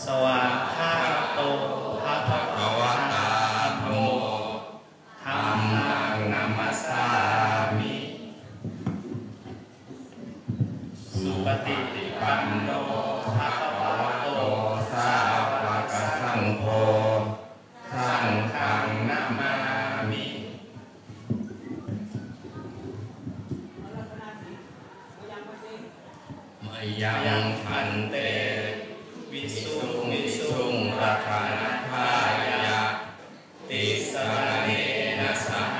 สวากขาโตภะคะภะวะตาโมธัมมังนัมมัสสามิสุปฏิปันโนภะคะวะโตสาวกสังโฆสังฆังนามามิมยังพันเต วิสุงมิวิสุงรัรัตตนทาทายะติสรณเนนะสห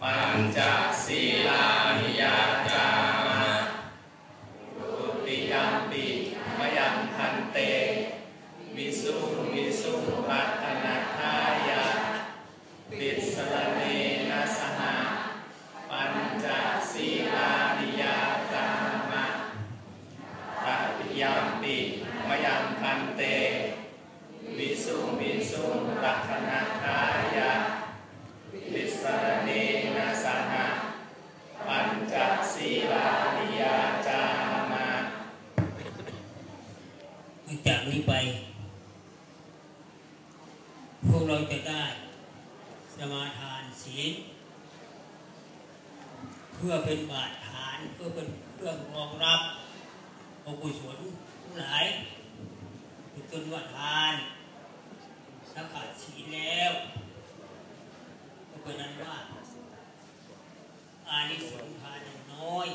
ปัญจศีลานิยาจามะตุติยัมปิมยังพันเต วิสุงวิสุงรัตนทายาติสรณเนนะสหปัญจศีลานิยาจามะตติยัมปิ มยังพันเต วิสุวิสุงรัตนาทายาติสรณเนนะสหปัญจศีลานิยาจามะจากนี้ไป พวกเราจะได้สมาทานศีลเพื่อเป็นบาตรฐานเพื่อเป็นเครื่อรองรับอกุศล หลายคือจนว่าทานสังขาดสีแล้วก็เป็นนั้นว่าอานิสงส์ทานน้อย